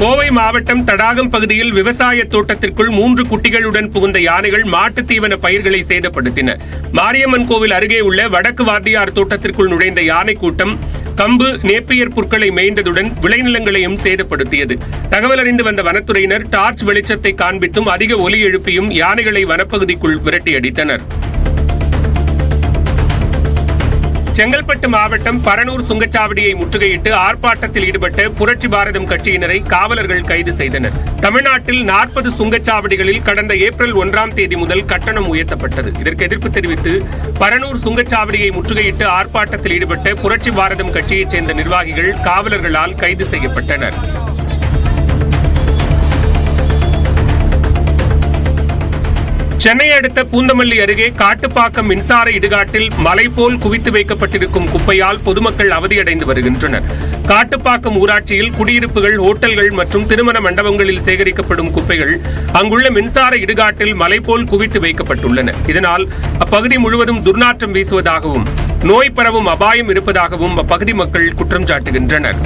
கோவை மாவட்டம் தடாகம் பகுதியில் விவசாய தோட்டத்திற்குள் மூன்று குட்டிகளுடன் புகுந்த யானைகள் மாட்டுத் தீவன பயிர்களை சேதப்படுத்தின. மாரியம்மன் கோவில் அருகே உள்ள வடக்கு வாத்தியார் தோட்டத்திற்குள் நுழைந்த யானை கூட்டம் கம்பு நேப்பியர் புற்களை மேய்ந்ததுடன் விளைநிலங்களையும் சேதப்படுத்தியது. தகவல் அறிந்து வந்த வனத்துறையினர் டார்ச் வெளிச்சத்தை காண்பித்தும் அதிக ஒலி எழுப்பியும் யானைகளை வனப்பகுதிக்குள் விரட்டியடித்தனர். செங்கல்பட்டு மாவட்டம் பரனூர் சுங்கச்சாவடியை முற்றுகையிட்டு ஆர்ப்பாட்டத்தில் ஈடுபட்ட புரட்சி பாரதம் கட்சியினரை காவலர்கள் கைது செய்தனர். தமிழ்நாட்டில் நாற்பது சுங்கச்சாவடிகளில் கடந்த ஏப்ரல் ஒன்றாம் தேதி முதல் கட்டணம் உயர்த்தப்பட்டது. இதற்கு எதிர்ப்பு தெரிவித்து பரனூர் சுங்கச்சாவடியை முற்றுகையிட்டு ஆர்ப்பாட்டத்தில் ஈடுபட்ட புரட்சி பாரதம் கட்சியைச் சேர்ந்த நிர்வாகிகள் காவலர்களால் கைது செய்யப்பட்டனர். சென்னை அடுத்த பூந்தமல்லி அருகே காட்டுப்பாக்கம் மின்சார இடுகாட்டில் மலை போல் குவித்து வைக்கப்பட்டிருக்கும் குப்பையால் பொதுமக்கள் அவதியடைந்து வருகின்றனர். காட்டுப்பாக்கம் ஊராட்சியில் குடியிருப்புகள் ஹோட்டல்கள் மற்றும் திருமண மண்டபங்களில் சேகரிக்கப்படும் குப்பைகள் அங்குள்ள மின்சார இடுகாட்டில் மலை போல் குவித்து வைக்கப்பட்டுள்ளன. இதனால் அப்பகுதி முழுவதும் துர்நாற்றம் வீசுவதாகவும் நோய் பரவும் அபாயம் இருப்பதாகவும் அப்பகுதி மக்கள் குற்றம் சாட்டுகின்றனர்.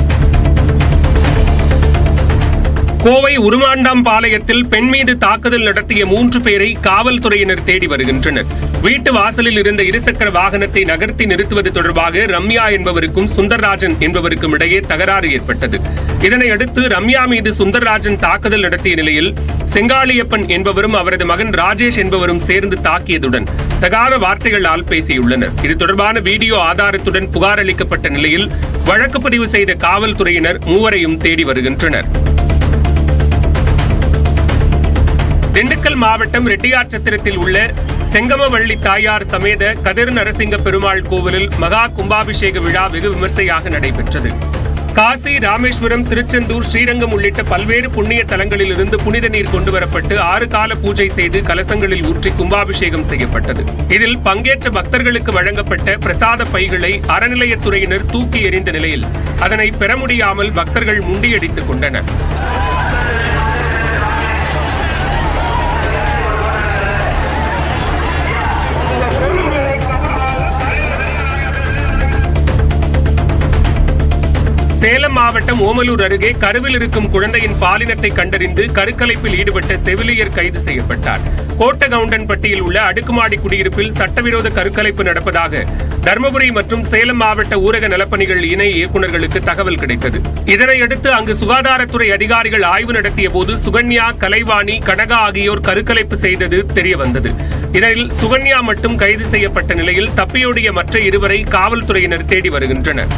கோவை உருமாண்டாம் பாளையத்தில் பெண் மீது தாக்குதல் நடத்திய மூன்று பேரை காவல்துறையினர் தேடி வருகின்றனர். வீட்டு வாசலில் இருந்த இருசக்கர வாகனத்தை நகர்த்தி நிறுத்துவது தொடர்பாக ரம்யா என்பவருக்கும் சுந்தர்ராஜன் என்பவருக்கும் இடையே தகராறு ஏற்பட்டது. இதனையடுத்து ரம்யா மீது சுந்தர்ராஜன் தாக்குதல் நடத்திய நிலையில் செங்காளியப்பன் என்பவரும் அவரது மகன் ராஜேஷ் என்பவரும் சேர்ந்து தாக்கியதுடன் தகாத வார்த்தைகளால் பேசியுள்ளனர். இது தொடர்பான வீடியோ ஆதாரத்துடன் புகார் அளிக்கப்பட்ட நிலையில் வழக்கு பதிவு செய்த காவல்துறையினர் மூவரையும் தேடி வருகின்றனர். திண்டுக்கல் மாவட்டம் ரெட்டியார்சத்திரத்தில் உள்ள செங்கமவள்ளி தாயார் சமேத கதிர் நரசிங்க பெருமாள் கோவிலில் மகா கும்பாபிஷேக விழா வெகு விமர்சையாக நடைபெற்றது. காசி ராமேஸ்வரம் திருச்செந்தூர் ஸ்ரீரங்கம் உள்ளிட்ட பல்வேறு புண்ணிய தலங்களிலிருந்து புனித நீர் கொண்டுவரப்பட்டு ஆறு கால பூஜை செய்து கலசங்களில் ஊற்றி கும்பாபிஷேகம் செய்யப்பட்டது. இதில் பங்கேற்ற பக்தர்களுக்கு வழங்கப்பட்ட பிரசாத பைகளை அறநிலையத்துறையினர் தூக்கி எறிந்த நிலையில் அதனை பெற முடியாமல் பக்தர்கள் முண்டியடித்துக் கொண்டனர். சேலம் மாவட்டம் ஓமலூர் அருகே கருவில் இருக்கும் குழந்தையின் பாலினத்தை கண்டறிந்து கருக்கலைப்பில் ஈடுபட்ட செவிலியர் கைது செய்யப்பட்டார். கோட்டகவுண்டன்பட்டியில் உள்ள அடுக்குமாடி குடியிருப்பில் சட்டவிரோத கருக்கலைப்பு நடப்பதாக தருமபுரி மற்றும் சேலம் மாவட்ட ஊரக நலப்பணிகள் இணை இயக்குநர்களுக்கு தகவல் கிடைத்தது. இதனையடுத்து அங்கு சுகாதாரத்துறை அதிகாரிகள் ஆய்வு நடத்திய போது சுகன்யா கலைவாணி கனகா ஆகியோர் கருக்கலைப்பு செய்தது தெரியவந்தது. இதில் சுகன்யா மட்டும் கைது செய்யப்பட்ட நிலையில் தப்பியோடிய மற்ற இருவரை காவல்துறையினர் தேடி வருகின்றனர்.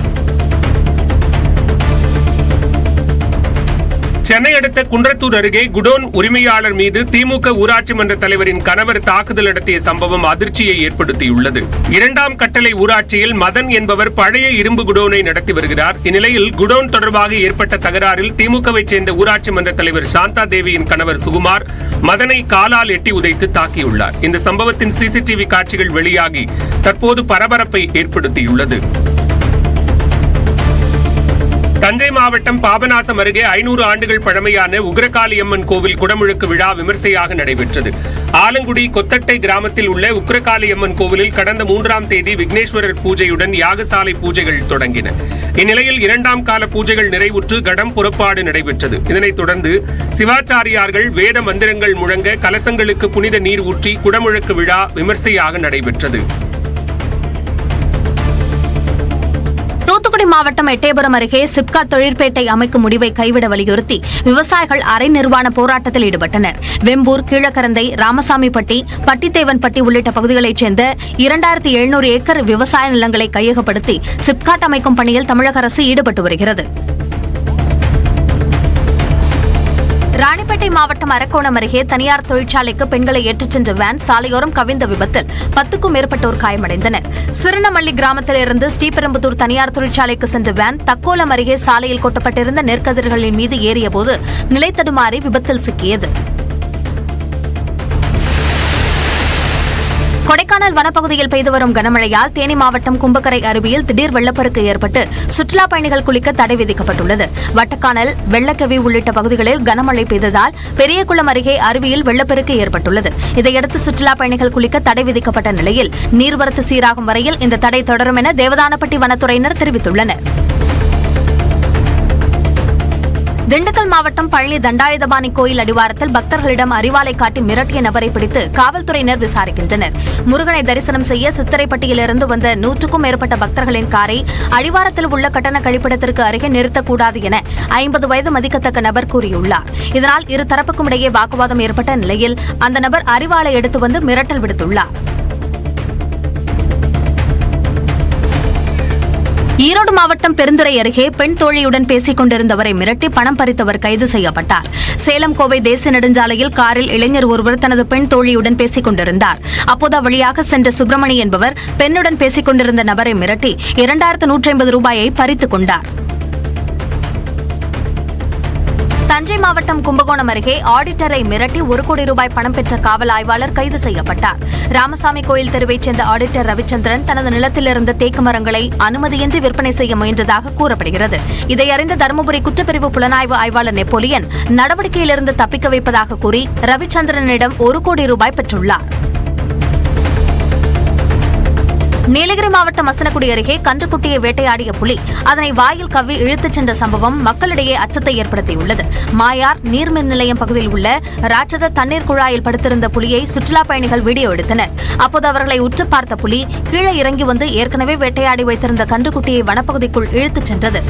சென்னை அடுத்த குன்றத்தூர் அருகே குடோன் உரிமையாளர் மீது திமுக ஊராட்சி மன்ற தலைவரின் கணவர் தாக்குதல் நடத்திய சம்பவம் அதிர்ச்சியை ஏற்படுத்தியுள்ளது. இரண்டாம் கட்டளை ஊராட்சியில் மதன் என்பவர் பழைய இரும்பு குடோனை நடத்தி வருகிறார். இந்நிலையில் குடோன் தொடர்பாக ஏற்பட்ட தகராறில் திமுகவை சேர்ந்த ஊராட்சி மன்ற தலைவர் சாந்தா தேவியின் கணவர் சுகுமார் மதனை காலால் எட்டி உதைத்து தாக்கியுள்ளார். இந்த சம்பவத்தின் சிசிடிவி காட்சிகள் வெளியாகி தற்போது பரபரப்பை ஏற்படுத்தியுள்ளது. தஞ்சை மாவட்டம் பாபநாசம் அருகே ஐநூறு ஆண்டுகள் பழமையான உக்ரகாளியம்மன் கோவில் குடமுழுக்கு விழா விமர்சையாக நடைபெற்றது. ஆலங்குடி கொத்தட்டை கிராமத்தில் உள்ள உக்ரகாளியம்மன் கோவிலில் கடந்த மூன்றாம் தேதி விக்னேஸ்வரர் பூஜையுடன் யாகசாலை பூஜைகள் தொடங்கின. இந்நிலையில் இரண்டாம் கால பூஜைகள் நிறைவுற்று கடம் புறப்பாடு நடைபெற்றது. இதனைத் தொடர்ந்து சிவாச்சாரியார்கள் வேத மந்திரங்கள் முழங்க கலசங்களுக்கு புனித நீர் ஊற்றி குடமுழக்கு விழா விமர்சையாக நடைபெற்றது. மாவட்டம் எட்டயபுரம் அருகே சிப்காட் தொழிற்பேட்டை அமைக்கும் முடிவை கைவிட வலியுறுத்தி விவசாயிகள் அரை நிர்வாண போராட்டத்தில் ஈடுபட்டனர். வெம்பூர் கீழக்கரந்தை ராமசாமிப்பட்டி பட்டித்தேவன்பட்டி உள்ளிட்ட பகுதிகளைச் சேர்ந்த இரண்டாயிரத்தி எழுநூறு ஏக்கர் விவசாய நிலங்களை கையகப்படுத்தி சிப்காட் அமைக்கும் பணியில் தமிழக அரசு ஈடுபட்டு வருகிறது. ராணிப்பேட்டை மாவட்டம் அரக்கோணம் அருகே தனியார் தொழிற்சாலைக்கு பெண்களை ஏற்றிச் சென்ற வேன் சாலையோரம் கவிழ்ந்த விபத்தில் பத்துக்கும் மேற்பட்டோர் காயமடைந்தனர். சிறுனமல்லி கிராமத்திலிருந்து ஸ்ரீபெரும்புத்தூர் ஸ்ரீபெரும்புதூர் தனியார் தொழிற்சாலைக்கு சென்ற வேன் தக்கோலம் அருகே சாலையில் கொட்டப்பட்டிருந்த நெற்கதிர்களின் மீது ஏறியபோது நிலை தடுமாறி விபத்தில் சிக்கியது. கொடைக்கானல் வனப்பகுதியில் பெய்து வரும் கனமழையால் தேனி மாவட்டம் கும்பக்கரை அருவியில் திடீர் வெள்ளப்பெருக்கு ஏற்பட்டு சுற்றுலாப் பயணிகள் குளிக்க தடை விதிக்கப்பட்டுள்ளது. வட்டக்கானல் வெள்ளக்கவி உள்ளிட்ட பகுதிகளில் கனமழை பெய்ததால் பெரியகுளம் அருகே அருவியில் வெள்ளப்பெருக்கு ஏற்பட்டுள்ளது. இதையடுத்து சுற்றுலாப் பயணிகள் குளிக்க தடை விதிக்கப்பட்ட நிலையில் நீர்வரத்து சீராகும் வரையில் இந்த தடை தொடரும் என தேவதானப்பட்டி வனத்துறையினர் தெரிவித்துள்ளனர். திண்டுக்கல் மாவட்டம் பழனி தண்டாயுதபாணி கோயில் அடிவாரத்தில் பக்தர்களிடம் அறிவாலை காட்டி மிரட்டிய நபரை பிடித்து காவல்துறையினர் விசாரிக்கின்றனர். முருகனை தரிசனம் செய்ய சித்திரைப்பட்டியிலிருந்து வந்த நூற்றுக்கும் மேற்பட்ட பக்தர்களின் காரை அடிவாரத்தில் உள்ள கட்டண கழிப்பிடத்திற்கு அருகே நிறுத்தக்கூடாது என ஐம்பது வயது மதிக்கத்தக்க நபர் கூறியுள்ளார். இதனால் இரு தரப்புக்கும் இடையே வாக்குவாதம் ஏற்பட்ட நிலையில் அந்த நபர் அறிவாலை எடுத்து வந்து மிரட்டல் விடுத்துள்ளார். ஈரோடு மாவட்டம் பெருந்துறை அருகே பெண் தோழியுடன் பேசிக் கொண்டிருந்தவரை மிரட்டி பணம் பறித்தவர் கைது செய்யப்பட்டார். சேலம் கோவை தேசிய நெடுஞ்சாலையில் காரில் இளைஞர் ஒருவர் தனது பெண் தோழியுடன் பேசிக் கொண்டிருந்தார். அப்போது அவ்வழியாக சென்ற சுப்பிரமணி என்பவர் பெண்ணுடன் பேசிக் கொண்டிருந்த நபரை மிரட்டி இரண்டாயிரத்து நூற்றி ஐம்பது ரூபாயை பறித்துக் கொண்டார். தஞ்சை மாவட்டம் கும்பகோணம் அருகே ஆடிட்டரை மிரட்டி ஒரு கோடி ரூபாய் பணம் பெற்ற காவல் ஆய்வாளர் கைது செய்யப்பட்டார். ராமசாமி கோயில் தெருவைச் சேர்ந்த ஆடிட்டர் ரவிச்சந்திரன் தனது நிலத்திலிருந்து தேக்கு மரங்களை அனுமதியின்றி விற்பனை செய்ய முயன்றதாக கூறப்படுகிறது. இதையறிந்த தருமபுரி குற்றப்பிரிவு புலனாய்வு ஆய்வாளர் நெப்போலியன் நடவடிக்கையிலிருந்து தப்பிக்க வைப்பதாக கூறி ரவிச்சந்திரனிடம் ஒரு கோடி ரூபாய் பெற்றுள்ளார். நீலகிரி மாவட்டம் மசனக்குடி அருகே கன்றுக்குட்டியை வேட்டையாடிய புலி அதனை வாயில் கவ்வி இழுத்துச் சென்ற சம்பவம் மக்களிடையே அச்சத்தை ஏற்படுத்தியுள்ளது. மாயார் நீர்மின் நிலையம் பகுதியில் உள்ள ராட்சத தண்ணீர் குழாயில் படுத்திருந்த புலியை சுற்றுலாப் பயணிகள் வீடியோ எடுத்தனர். அப்போது அவர்களை உற்று பார்த்த புலி கீழே இறங்கி வந்து ஏற்கனவே வேட்டையாடி வைத்திருந்த கன்றுக்குட்டியை வனப்பகுதிக்குள் இழுத்துச் சென்றது.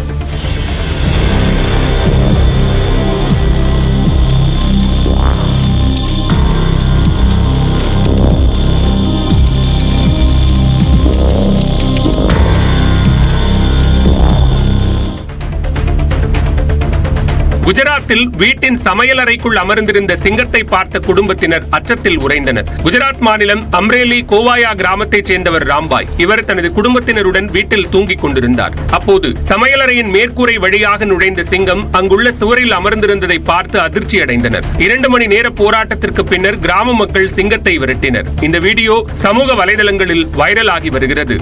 குஜராத்தில் வீட்டின் சமையலறைக்குள் அமர்ந்திருந்த சிங்கத்தை பார்த்த குடும்பத்தினர் அச்சத்தில் உறைந்தனர். குஜராத் மாநிலம் அம்ரேலி கோவாயா கிராமத்தைச் சேர்ந்தவர் ராம்பாய் இவர் தனது குடும்பத்தினருடன் வீட்டில் தூங்கிக் கொண்டிருந்தார். அப்போது சமையலறையின் மேற்கூரை வழியாக நுழைந்த சிங்கம் அங்குள்ள சுவரில் அமர்ந்திருந்ததை பார்த்து அதிர்ச்சி அடைந்தனர். இரண்டு மணி நேர போராட்டத்திற்கு பின்னர் கிராம மக்கள் சிங்கத்தை விரட்டினர். இந்த வீடியோ சமூக வலைதளங்களில் வைரலாகி வருகிறது.